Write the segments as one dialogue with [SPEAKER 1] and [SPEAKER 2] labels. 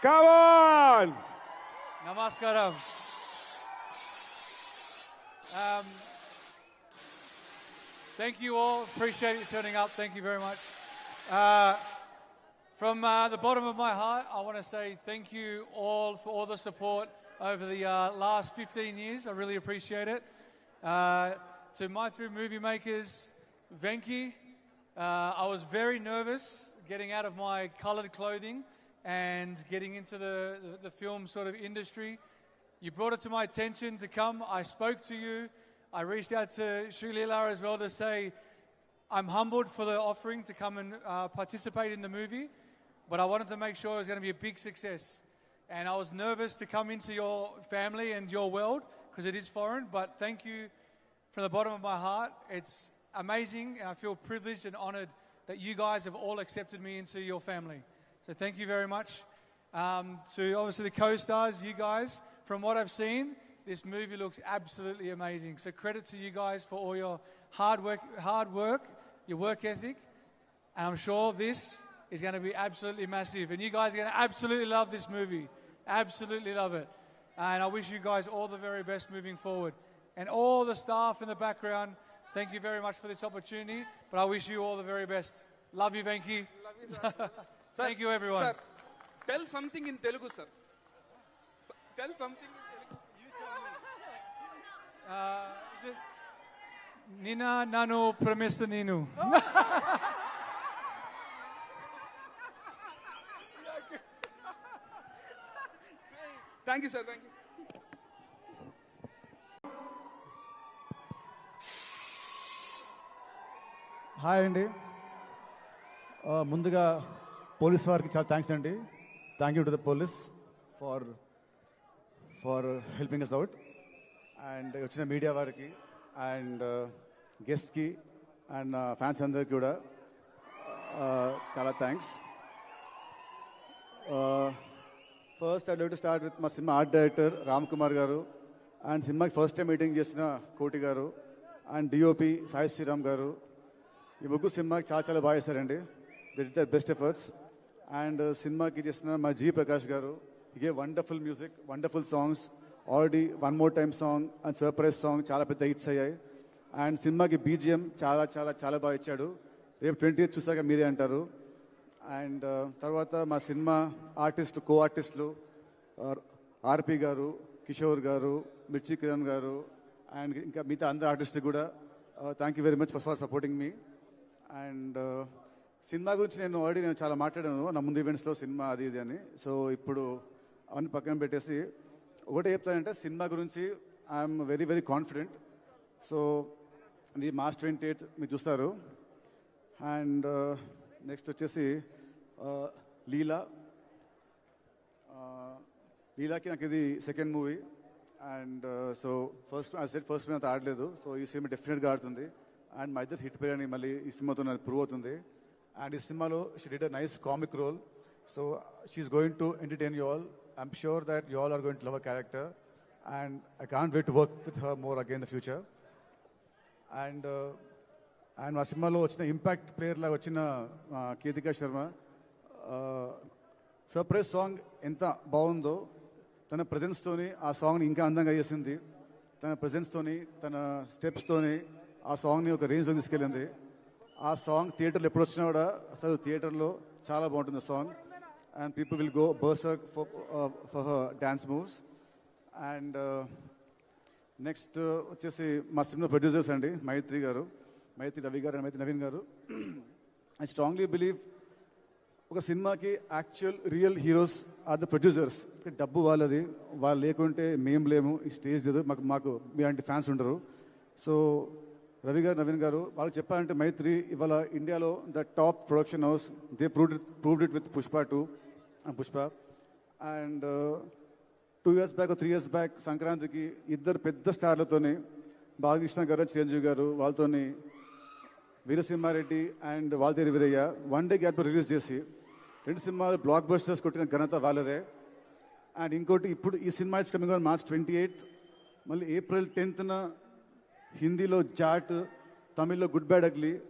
[SPEAKER 1] Come on!
[SPEAKER 2] Namaskaram. Um, thank you all. Appreciate you turning up. Thank you very much. Uh, from uh, the bottom of my heart, I want to say thank you all for all the support over the uh, last 15 years. I really appreciate it. Uh, to my three movie makers, Venki, uh, I was very nervous getting out of my colored clothing and getting into the, the, the film sort of industry. You brought it to my attention to come. I spoke to you. I reached out to Sri Leela as well to say, I'm humbled for the offering to come and uh, participate in the movie, but I wanted to make sure it was going to be a big success. And I was nervous to come into your family and your world because it is foreign, but thank you from the bottom of my heart. It's amazing, and I feel privileged and honored that you guys have all accepted me into your family. So thank you very much. Um, to obviously the co-stars, you guys, from what I've seen, this movie looks absolutely amazing. So credit to you guys for all your hard work, hard work, your work ethic. And I'm sure this is going to be absolutely massive. And you guys are going to absolutely love this movie. Absolutely love it. And I wish you guys all the very best moving forward. And all the staff in the background, thank you very much for this opportunity. But I wish you all the very best. Love you, Venki. Thank you, everyone.
[SPEAKER 3] Sir, tell something in Telugu, sir. S- Tell something in Telugu.
[SPEAKER 2] Uh, Nina Nanu Pramista Ninu?
[SPEAKER 3] Thank you, sir. Thank you.
[SPEAKER 4] Hi అండి ఆ, ముందుగా police వారికి చాలా thanks అండి. Thank you to the police for for helping us out and వచ్చిన media వారికి and గెస్ట్కి and fans అందరికి కూడా uh, చాలా thanks first I to start with మా cinema art director Ram Kumar garu and సినిమాకి ఫస్ట్ టైం మీటింగ్ చేసిన కోటి గారు అండ్ డిఓపి సాయి శ్రీరామ్ గారు. ఈ ముగ్గురు సినిమాకి చాలా చాలా బాగా చేశారండి. The the best efforts and సినిమాకి చేసిన మా G Prakash garu. ఇగే wonderful music wonderful songs. Already one more time song and surprise song చాలా పెద్ద హిట్స్ అయ్యాయి. అండ్ సినిమాకి బీజిఎం చాలా చాలా చాలా బాగా ఇచ్చాడు. రేపు ట్వంటీ చూసాక మీరే అంటారు. అండ్ uh, తర్వాత మా సినిమా ఆర్టిస్ట్ కో ఆర్టిస్టులు ఆర్పి గారు కిషోర్ గారు మిర్చి కిరణ్ గారు అండ్ ఇంకా మిగతా అందరు ఆర్టిస్ట్ కూడా thank you very much for supporting me and uh, cinema గురించి నేను ఆల్రెడీ నేను చాలా మాట్లాడాను. నా ముందు ఈవెంట్స్లో సినిమా అది ఇది అని. సో ఇప్పుడు అవన్నీ పక్కన పెట్టేసి ఒకటే చెప్తానంటే సినిమా గురించి I'm very very confident so ఇది మార్చ్ ట్వంటీ ఎయిత్ మీరు చూస్తారు. అండ్ నెక్స్ట్ uh, వచ్చేసి uh, లీలా. Uh, లీలాకి నాకు ఇది second movie and so first ఆ సెట్ ఫస్ట్ మీద ఆడలేదు. సో ఈ సినిమా డెఫినెట్గా ఆడుతుంది. అండ్ మా ఇద్దరు హిట్ బిర్యానీ మళ్ళీ ఈ సినిమాతో నాకు ప్రూవ్ అవుతుంది. అండ్ ఈ సినిమాలో she did a nice comic role so she's going to entertain you all I'm sure that you all are going to love a character and I can't wait to work with her more again the future and and మా సినిమాలో వచ్చిన impact player లాగా వచ్చిన Keethika Keerthika Sharma surprise song ఎంత బాగుందో తన ప్రజెన్స్తోని ఆ సాంగ్ని ఇంకా అందంగా చేసింది. తన ప్రజెన్స్తోని తన స్టెప్స్తోని ఆ సాంగ్ని ఒక రేంజ్లో తీసుకెళ్ళింది. ఆ సాంగ్ థియేటర్లో ఎప్పుడు వచ్చినా కూడా అసలు థియేటర్లో చాలా బాగుంటుంది song and people will go berserk for for dance moves and next వచ్చేసి మా సినిమా ప్రొడ్యూసర్స్ అండి మైత్రి గారు మైత్రి రవి గారు అండ్ మైత్రి నవీన్ గారు. ఐ స్ట్రాంగ్లీ బిలీవ్ ఒక సినిమాకి actual real heroes are the producers డబ్బు వాళ్ళది వాళ్ళు లేకుంటే మేము లేము ఈ స్టేజ్ లేదు. మాకు మాకు మీలాంటి ఫ్యాన్స్ ఉండరు. సో రవి గారు నవీన్ గారు వాళ్ళు చెప్పాలంటే మైత్రి ఇవాళ ఇండియాలో the top production house. They proved proved it with Pushpa two Pushpa and two years back three years back సంక్రాంతికి ఇద్దరు పెద్ద స్టార్లతోని బాలకృష్ణ గారు చిరంజీవి గారు వాళ్ళతోని Veera Simha Reddy and Waltair Veerayya one day gap release చేసి రెండు సినిమాలు బ్లాక్ బస్టర్స్ కొట్టిన ఘనత వాళ్ళదే. అండ్ ఇంకోటి ఇప్పుడు ఈ cinema is coming on March twenty eighth మళ్ళీ ఏప్రిల్ టెన్త్న హిందీలో Jaat తమిళ్ళో good bad ugly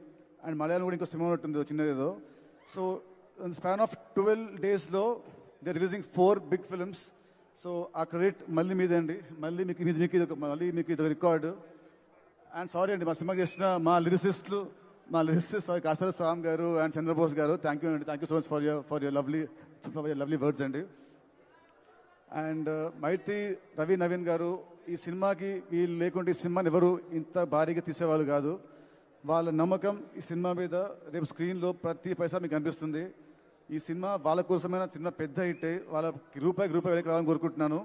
[SPEAKER 4] and Malayalam కూడా ఇంకో సినిమా ఉంటుంది చిన్నదేదో. సో స్పాన్ ఆఫ్ ట్వెల్వ్ డేస్లో they releasing four big films so ఆ క్రెడిట్ మళ్ళీ మీదే అండి మళ్ళీ మీకు ఇది మీకు ఇది ఒక- మళ్ళీ మీకు ఇది రికార్డు. అండ్ సారీ అండి మా సినిమా చేసిన మా లిరిసిస్టులు మా lyricist sorry కాస్తర Swamy garu and Chandrabose garu thank you అండి. Thank you so much for your for your lovely for lovely words అండి. అండ్ మైత్రి రవి నవీన్ గారు ఈ సినిమాకి వీళ్ళు లేకుంటే ఈ సినిమాని ఎవరు ఇంత భారీగా తీసేవాళ్ళు కాదు. వాళ్ళ నమ్మకం ఈ సినిమా మీద రేపు స్క్రీన్లో ప్రతి పైసా మీకు అనిపిస్తుంది. ఈ సినిమా వాళ్ళ కోసమైన సినిమా పెద్ద హిట్ వాళ్ళకి రూపాయికి రూపాయి వెళ్ళి కోరుకుంటున్నాను.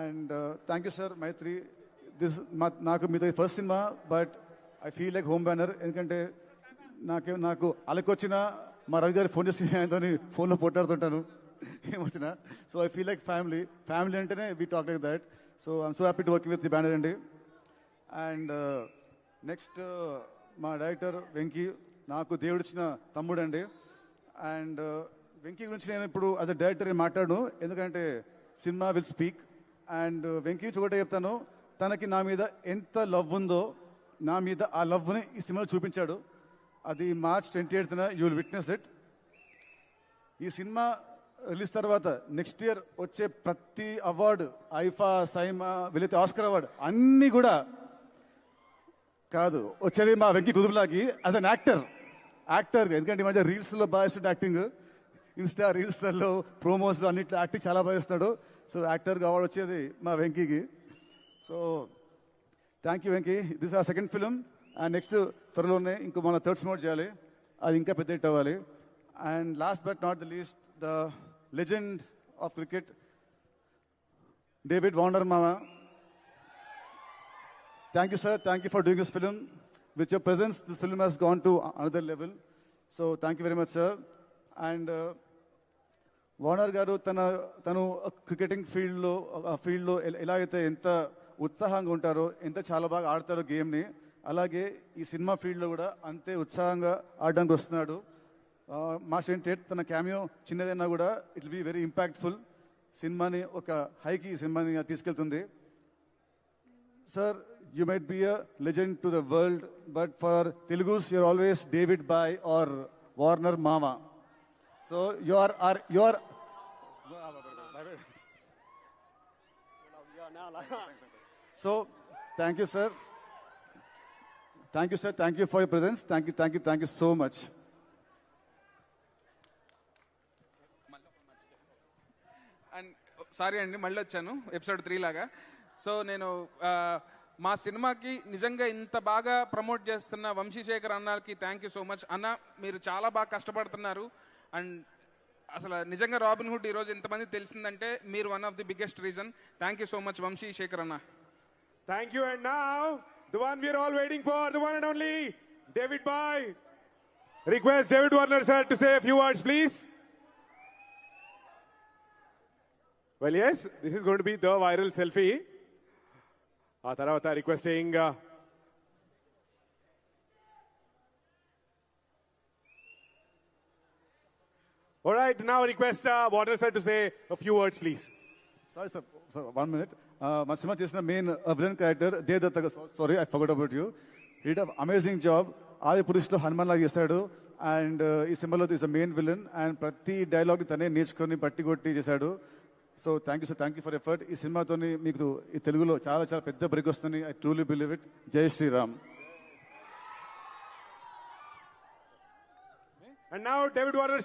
[SPEAKER 4] And thank you sir Mythri. This నాకు మీతో first cinema but I feel like home banner ఎందుకంటే నాకే నాకు అలకొచ్చిన మా రవి గారి ఫోన్ చేసి ఆయనతో ఫోన్లో పోట్లాడుతుంటాను. ఏమొచ్చినా? So I feel like family family అంటేనే we talk like that so I'm so happy to working with the banner అండి అండ్ నెక్స్ట్ మా డైరెక్టర్ వెంకీ నాకు దేవుడిచ్చిన తమ్ముడు అండి. అండ్ వెంకీ uh, గురించి నేను ఇప్పుడు యాజ్ అ డైరెక్టర్ మాట్లాడను. ఎందుకంటే cinema will speak. And Venky నుంచి ఒకటే చెప్తాను. తనకి నా మీద ఎంత లవ్ ఉందో నా మీద ఆ లవ్ని ఈ సినిమాలో చూపించాడు. అది March twenty eighth you will witness it ఈ సినిమా రిలీజ్ తర్వాత నెక్స్ట్ ఇయర్ వచ్చే ప్రతి అవార్డు ఐఫా సైమా వీలైతే ఆస్కర్ అవార్డు అన్నీ కూడా కాదు. వచ్చేది మా వెంకీ కుదుబులాకి యాజ్ అన్ యాక్టర్ యాక్టర్ ఎందుకంటే ఈ మధ్య రీల్స్లో బాగా ఇస్తాడు యాక్టింగ్ ఇన్స్టా రీల్స్లలో ప్రోమోస్లో అన్నిట్లో యాక్టింగ్ చాలా బాగా ఇస్తాడు సో యాక్టర్గా అవార్డు వచ్చేది మా వెంకీకి. So thank you Venky. This our second film and next త్వరలోనే ఇంకో మన థర్డ్ సినిమా చేయాలి. అది ఇంకా పెద్ద హిట్ అవ్వాలి. And last but not the least the legend of cricket David వాండర్ Thank thank you sir thank you for this film. With your presence, presence film film gone to to level. Level so thank you very much And uh, and Warner గారు తన తను cricketing ఫీల్డ్లో ఫీల్డ్లో ఎలా అయితే ఎంత ఉత్సాహంగా ఉంటారో ఎంత చాలా బాగా ఆడతారో గేమ్ని అలాగే ఈ సినిమా ఫీల్డ్లో కూడా అంతే ఉత్సాహంగా ఆడడానికి వస్తున్నాడు మా సెంటెడ్ తన క్యామియో చిన్నదైనా కూడా ఇట్ బి వెరీ ఇంపాక్ట్ఫుల్ సినిమాని ఒక హైకి సినిమాని తీసుకెళ్తుంది. Sir you might be a legend to the world but for Telugus you're always David bye or Warner మామ so you are are you are so thank you sir thank you sir thank you for your presence thank you thank you thank you so much
[SPEAKER 3] and sorry అండి మళ్ళీ వచ్చాను. Episode three లాగా. So నేను మా సినిమాకి నిజంగా ఇంత బాగా ప్రమోట్ చేస్తున్న వంశీశేఖర్ అన్నకి థ్యాంక్ యూ సో మచ్ అన్న మీరు చాలా బాగా కష్టపడుతున్నారు. అండ్ అసలు నిజంగా రాబిన్ హుడ్ ఈరోజు ఇంతమంది తెలిసిందంటే మీరు one of the biggest reason thank you so much Vamshi Shekhar అన్న.
[SPEAKER 1] Thank you and now the one we all waiting for the one and only David bhai request David Warner sir to say few words please Well, yes, this is going to be the viral selfie. ఆ తర్వాత requesting All right, now request uh, Warner sir to say a few words, please.
[SPEAKER 4] Sorry sir sir one minute మా cinema చేసిన main villain character Devdatta sorry I forgot about you it amazing job ఆది పురుషులో హనుమాన్ లాగా చేశాడు. And ఈ సినిమాలో is main villain and ప్రతి dialogue తనే నేర్చుకొని పట్టి కొట్టి చేశాడు. So thank you sir thank you for effort ఈ సినిమాతో మీకు ఈ తెలుగులో చాలా చాలా పెద్ద బ్రేక్ వస్తుంది. ఐ ట్రూలీ బిలీవ్ ఇట్ జై Shri Ram
[SPEAKER 1] and now David Warner.